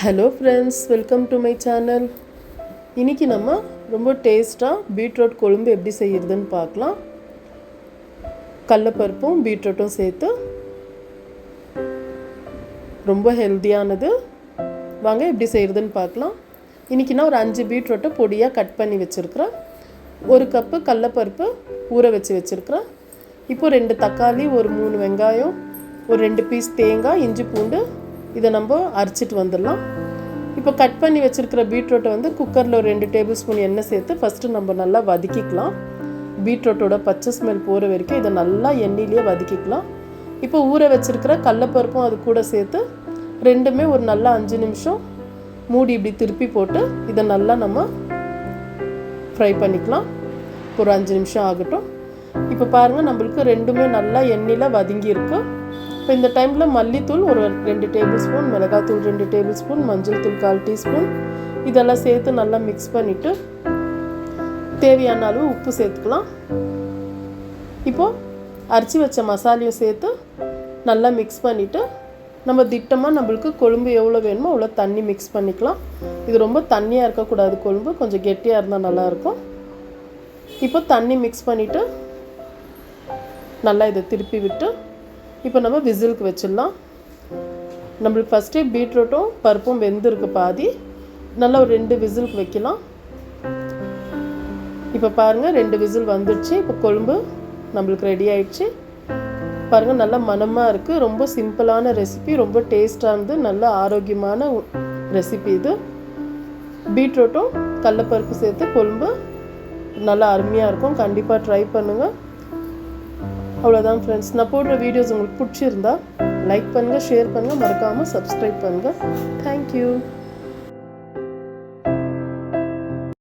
Hello friends welcome to my channel இன்னைக்கு நம்ம ரொம்ப டேஸ்ட்டாக பீட்ரூட் கொழும்பு எப்படி செய்யறதுன்னு பார்க்கலாம். கடலப்பருப்பும் பீட்ரூட்டும் சேர்த்து ரொம்ப ஹெல்த்தியானது வாங்க எப்படி செய்கிறதுன்னு பார்க்கலாம். இன்றைக்கி நான் ஒரு அஞ்சு பீட்ரூட்டை பொடியாக கட் பண்ணி வச்சுருக்கிறேன். ஒரு கப்பு கடலப்பருப்பு ஊற வச்சு வச்சுருக்கிறேன். இப்போ ரெண்டு தக்காளி ஒரு மூணு வெங்காயம் ஒரு ரெண்டு பீஸ் தேங்காய் இஞ்சி பூண்டு இதை நம்ம அரைச்சிட்டு வந்துடலாம். இப்போ கட் பண்ணி வச்சுருக்கிற பீட்ரூட்டை வந்து குக்கரில் ஒரு ரெண்டு டேபிள் ஸ்பூன் எண்ணெய் சேர்த்து ஃபஸ்ட்டு நம்ம நல்லா வதக்கிக்கலாம். பீட்ரூட்டோட பச்சை ஸ்மெல் போகிற வரைக்கும் இதை நல்லா எண்ணெயிலேயே வதக்கிக்கலாம். இப்போ ஊற வச்சுருக்கிற கடலப்பருப்பும் அது கூட சேர்த்து ரெண்டுமே ஒரு நல்லா அஞ்சு நிமிஷம் மூடி இப்படி திருப்பி போட்டு இதை நல்லா நம்ம ஃப்ரை பண்ணிக்கலாம். ஒரு அஞ்சு நிமிஷம் ஆகட்டும். இப்போ பாருங்கள் நம்மளுக்கு ரெண்டுமே நல்லா எண்ணெயில் வதங்கியிருக்கு. இப்போ இந்த டைமில் மல்லித்தூள் ஒரு ரெண்டு டேபிள் ஸ்பூன் மிளகாத்தூள் ரெண்டு டேபிள் ஸ்பூன் மஞ்சள் தூள் கால் டீஸ்பூன். இதெல்லாம் சேர்த்து நல்லா மிக்ஸ் பண்ணிவிட்டு தேவையான அளவு உப்பு சேர்த்துக்கலாம். இப்போது அரைச்சி வச்ச மசாலையும் சேர்த்து நல்லா மிக்ஸ் பண்ணிவிட்டு நம்ம திட்டமாக நம்மளுக்கு கொழும்பு எவ்வளோ வேணுமோ அவ்வளோ தண்ணி மிக்ஸ் பண்ணிக்கலாம். இது ரொம்ப தண்ணியாக இருக்கக்கூடாது கொழும்பு கொஞ்சம் கெட்டியாக இருந்தால் நல்லாயிருக்கும். இப்போ தண்ணி மிக்ஸ் பண்ணிவிட்டு நல்லா இதை திருப்பி விட்டு இப்போ நம்ம விசிலுக்கு வச்சிடலாம். நம்மளுக்கு ஃபஸ்ட்டே பீட்ரூட்டும் பருப்பும் வெந்திருக்கு பாதி. நல்லா ஒரு ரெண்டு விசிலுக்கு வைக்கலாம். இப்போ பாருங்கள் ரெண்டு விசில் வந்துடுச்சு. இப்போ கொழும்பு நம்மளுக்கு ரெடி ஆயிடுச்சு. பாருங்கள் நல்லா மனமாக இருக்குது ரொம்ப சிம்பிளான ரெசிபி ரொம்ப டேஸ்டானது நல்ல ஆரோக்கியமான ரெசிபி இது. பீட்ரூட்டும் கடலப்பருப்பு சேர்த்து கொழும்பு. நல்லா அருமையாக இருக்கும். கண்டிப்பாக ட்ரை பண்ணுங்கள் அவ்வளோதான் ஃப்ரெண்ட்ஸ் நான் போடுற வீடியோஸ் உங்களுக்கு பிடிச்சிருந்தா லைக் பண்ணுங்கள் ஷேர் பண்ணுங்கள் மறக்காமல் சப்ஸ்கிரைப் பண்ணுங்கள் தேங்க்யூ